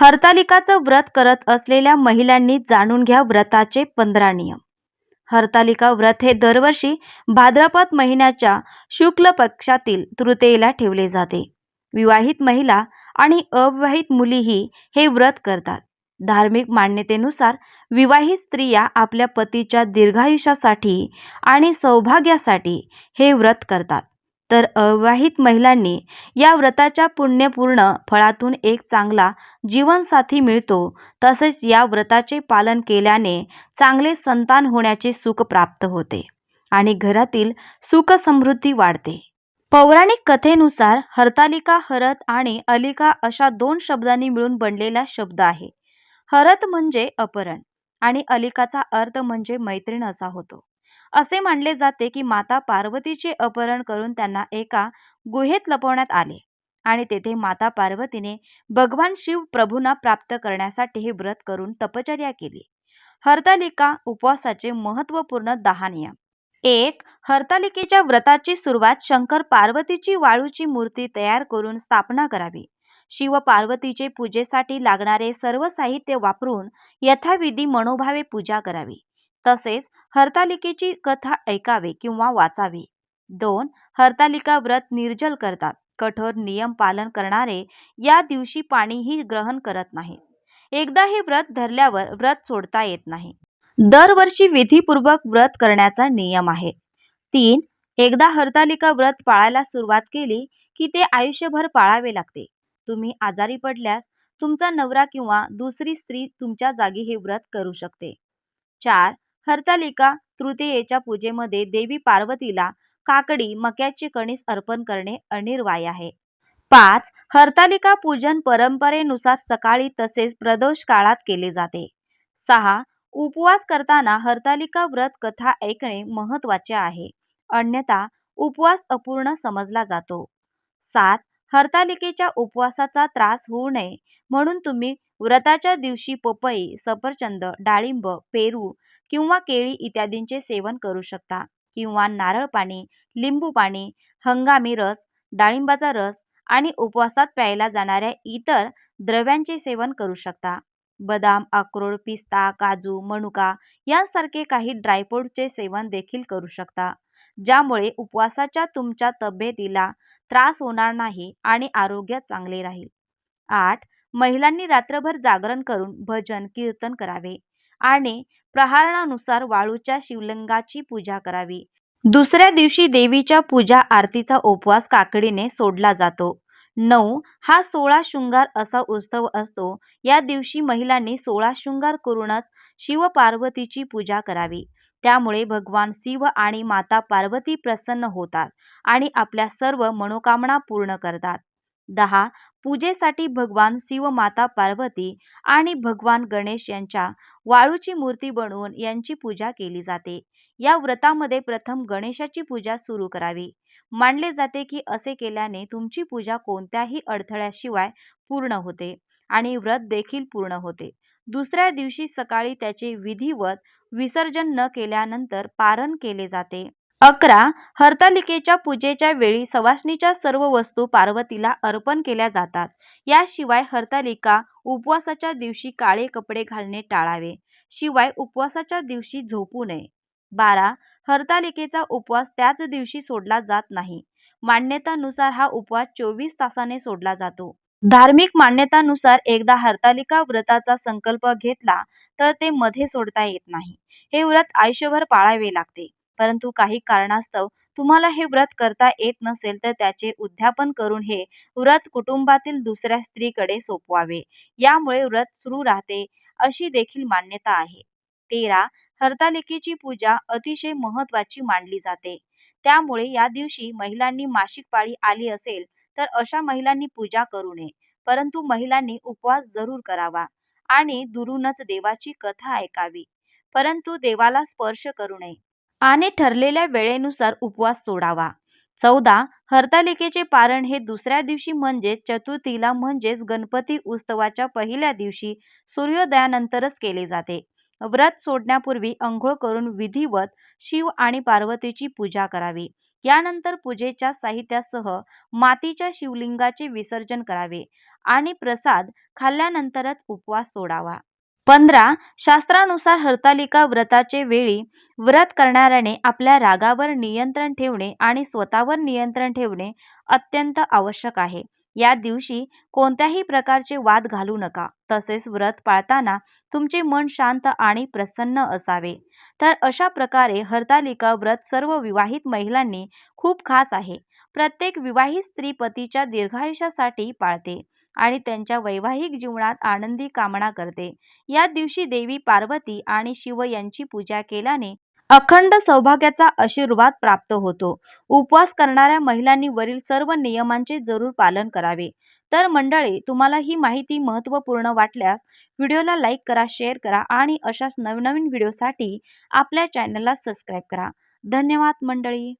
हरतालिकाचं व्रत करत असलेल्या महिलांनी जाणून घ्या व्रताचे पंधरा नियम. हरतालिका व्रत हे दरवर्षी भाद्रपद महिन्याच्या शुक्ल पक्षातील तृतीयेला ठेवले जाते. विवाहित महिला आणि अविवाहित मुलीही हे व्रत करतात. धार्मिक मान्यतेनुसार विवाहित स्त्रिया आपल्या पतीच्या दीर्घायुष्यासाठी आणि सौभाग्यासाठी हे व्रत करतात. तर अविवाहित महिलांनी या व्रताच्या पुण्यपूर्ण फळातून एक चांगला जीवनसाथी मिळतो. तसेच या व्रताचे पालन केल्याने चांगले संतान होण्याचे सुख प्राप्त होते आणि घरातील सुख समृद्धी वाढते. पौराणिक कथेनुसार हरतालिका हरत आणि अलिका अशा दोन शब्दांनी मिळून बनलेला शब्द आहे. हरत म्हणजे अपहरण आणि अलिकाचा अर्थ म्हणजे मैत्रीण असा होतो. असे मानले जाते की माता पार्वतीचे अपहरण करून त्यांना एका गुहेत लपवण्यात आले आणि तेथे माता पार्वतीने भगवान शिव प्रभूंना प्राप्त करण्यासाठी हे व्रत करून तपचर्या केली. हरतालिका उपवासाचे महत्त्वपूर्ण दहा नियम एक हरतालिकेच्या व्रताची सुरुवात शंकर पार्वतीची वाळूची मूर्ती तयार करून स्थापना करावी. शिव पार्वतीचे पूजेसाठी लागणारे सर्व साहित्य वापरून यथाविधी मनोभावे पूजा करावी. तसेच हरतालिकेची कथा ऐकावे किंवा वाचावी. दोन हरतालिका व्रत निर्जल करतात. कठोर नियम पालन करणारे या दिवशी पाणीही ग्रहण करत नाहीत. एकदा हे व्रत धरल्यावर व्रत सोडता येत नाही. दरवर्षी विधीपूर्वक व्रत करण्याचा नियम आहे. तीन एकदा हरतालिका व्रत पाळायला सुरुवात केली की ते आयुष्यभर पाळावे लागते. तुम्ही आजारी पडल्यास तुमचा नवरा किंवा दुसरी स्त्री तुमच्या जागी हे व्रत करू शकते. चार हरतालिका तृतीयेच्या पूजेमध्ये देवी पार्वतीला काकडी मक्याची कणीस अर्पण करणे अनिर्वाय आहे. पाच हरतालिका पूजन परंपरेनुसार सकाळी तसेच प्रदोष काळात केले जाते. सहा उपवास करताना हरतालिका व्रत कथा ऐकणे महत्त्वाचे आहे. अन्यथा उपवास अपूर्ण समजला जातो. सात हरतालिकेच्या उपवासाचा त्रास होऊ नये म्हणून तुम्ही व्रताच्या दिवशी पपई सफरचंद डाळिंब पेरू किंवा केळी इत्यादींचे सेवन करू शकता. किंवा नारळ पाणी लिंबू पाणी हंगामी रस डाळिंबाचा रस आणि उपवासात प्यायला जाणाऱ्या इतर द्रव्यांचे सेवन करू शकता. बदाम अक्रोड पिस्ता काजू मनुका यांसारखे काही ड्रायफ्रूटचे सेवन देखील करू शकता. ज्यामुळे उपवासाच्या तुमच्या तब्येतीला त्रास होणार नाही आणि आरोग्य चांगले राहील. आठ महिलांनी रात्रभर जागरण करून भजन कीर्तन करावे. आणि प्रहारणानुसार वाळूच्या शिवलिंगाची पूजा करावी. दुसऱ्या दिवशी देवीच्या पूजा आरतीचा उपवास काकडीने सोडला जातो. नऊ हा सोळा शृंगार असा उत्सव असतो. या दिवशी महिलांनी सोळा शृंगार करूनच शिव पार्वतीची पूजा करावी. त्यामुळे भगवान शिव आणि माता पार्वती प्रसन्न होतात आणि आपल्या सर्व मनोकामना पूर्ण करतात. दहा पूजेसाठी भगवान शिव माता पार्वती आणि भगवान गणेश यांच्या वाळूची मूर्ती बनवून यांची पूजा केली जाते. या व्रतामध्ये प्रथम गणेशाची पूजा सुरू करावी. मानले जाते की असे केल्याने तुमची पूजा कोणत्याही अडथळ्याशिवाय पूर्ण होते आणि व्रत देखील पूर्ण होते. दुसऱ्या दिवशी सकाळी त्याचे विधिवत विसर्जन न केल्यानंतर पारण केले जाते. अकरा हरतालिकेच्या पूजेच्या वेळी सवासणीच्या सर्व वस्तू पार्वतीला अर्पण केल्या जातात. याशिवाय हरतालिका उपवासाच्या दिवशी काळे कपडे घालणे टाळावे. शिवाय उपवासाच्या दिवशी झोपू नये. बारा हरतालिकेचा उपवास त्याच दिवशी सोडला जात नाही. मान्यतानुसार हा उपवास चोवीस तासाने सोडला जातो. धार्मिक मान्यतानुसार एकदा हरतालिका व्रताचा संकल्प घेतला तर ते मध्ये सोडता येत नाही. हे व्रत आयुष्यभर पाळावे लागते. परंतु काही कारणास्तव तुम्हाला हे व्रत करता येत नसेल तर त्याचे उद्यापन करून हे व्रत कुटुंबातील दुसऱ्या स्त्रीकडे सोपवावे. यामुळे व्रत सुरू राहते अशी देखील मान्यता आहे. तेरा. हरतालिकेची पूजा अतिशय महत्त्वाची मानली जाते. त्यामुळे या दिवशी महिलांनी मासिक पाळी आली असेल तर अशा महिलांनी पूजा करू नये. परंतु महिलांनी उपवास जरूर करावा आणि दुरूनच देवाची कथा ऐकावी. परंतु देवाला स्पर्श करू नये. आणि ठरलेल्या वेळेनुसार उपवास सोडावा. चौदा हरतालिकेचे पारण हे दुसऱ्या दिवशी म्हणजेच चतुर्थीला म्हणजेच गणपती उत्सवाच्या पहिल्या दिवशी सूर्योदयानंतरच केले जाते. व्रत सोडण्यापूर्वी अंघोळ करून विधिवत शिव आणि पार्वतीची पूजा करावी. यानंतर पूजेच्या साहित्यासह मातीच्या शिवलिंगाचे विसर्जन करावे आणि प्रसाद खाल्ल्यानंतरच उपवास सोडावा. पंधरा शास्त्रानुसार हरतालिका व्रताचे वेळी व्रत करणाऱ्याने आपल्या रागावर नियंत्रण ठेवणे आणि स्वतःवर नियंत्रण ठेवणे अत्यंत आवश्यक आहे. या दिवशी कोणत्याही प्रकारचे वाद घालू नका. तसेच व्रत पाळताना तुमचे मन शांत आणि प्रसन्न असावे. तर अशा प्रकारे हरतालिका व्रत सर्व विवाहित महिलांनी खूप खास आहे. प्रत्येक विवाहित स्त्री पतीच्या दीर्घायुष्यासाठी पाळते. आणि त्यांच्या वैवाहिक जीवनात आनंदी कामना करते. या दिवशी देवी पार्वती आणि शिव यांची पूजा केल्याने अखंड सौभाग्याचा आशीर्वाद प्राप्त होतो. उपवास करणाऱ्या महिलांनी वरील सर्व नियमांचे जरूर पालन करावे. तर मंडळी तुम्हाला ही माहिती महत्त्वपूर्ण वाटल्यास व्हिडिओला लाईक करा शेअर करा आणि अशाच नवनवीन व्हिडिओसाठी आपल्या चॅनलला सबस्क्राईब करा. धन्यवाद मंडळी!